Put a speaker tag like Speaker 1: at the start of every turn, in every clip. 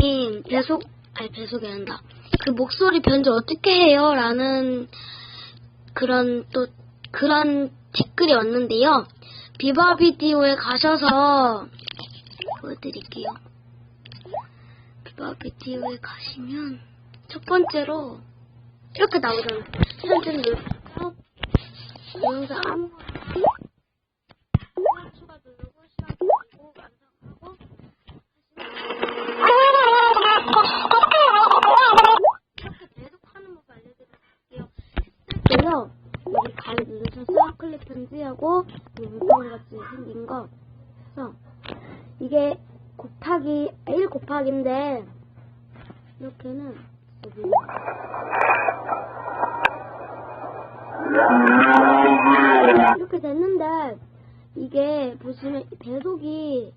Speaker 1: 님 배속 아니 배속이 아니다. 그 목소리 변조 어떻게 해요? 라는 그런 또 그런 댓글이 왔는데요. 비바 비디오에 가셔서 보여드릴게요. 비바 비디오에 가시면 첫 번째로 이렇게 나오잖아요. 시간점 누르고 영상 아무거나 추가 누르고 시간 누르고 완성하고 이렇게 계속하는 법 알려드릴게요. 그래서 가위 누르셔서 클릭 편지하고 이 물방울같이 생긴 거 그래서 이게 곱하기 1 곱하기인데 이렇게는 여기 이렇게 됐는데 이게 보시면 배속이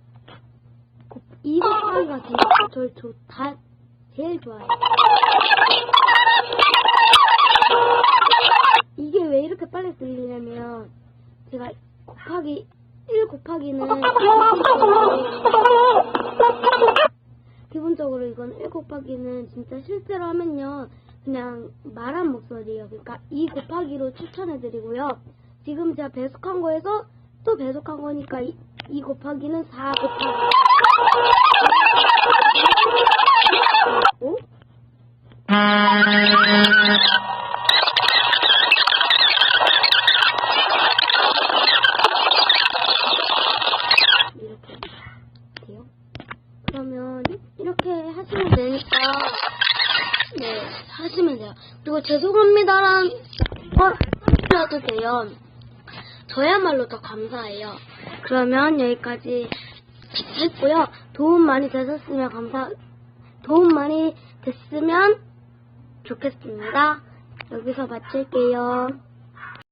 Speaker 1: 곱- 이 곱하기가 제일 저, 저, 다 제일 좋아요. 이게 빨리 들리냐면 제가 곱하기 1 곱하기는 기본적으로 이건 1 곱하기는 진짜 실제로 하면요. 그냥 말한 목소리예요. 그러니까 2 곱하기로 추천해드리고요. 지금 제가 배속한 거에서 또 배속한 거니까 2, 2 곱하기는 4 곱하기. 오? 이렇게 돼요. 그러면 이렇게 하시면 되니까 네 하시면 돼요. 그리고 죄송합니다란 걸 하셔도 돼요. 저야말로 더 감사해요. 그러면 여기까지 했고요. 도움 많이 되셨으면 감사 도움 많이 됐으면 좋겠습니다. 여기서 마칠게요.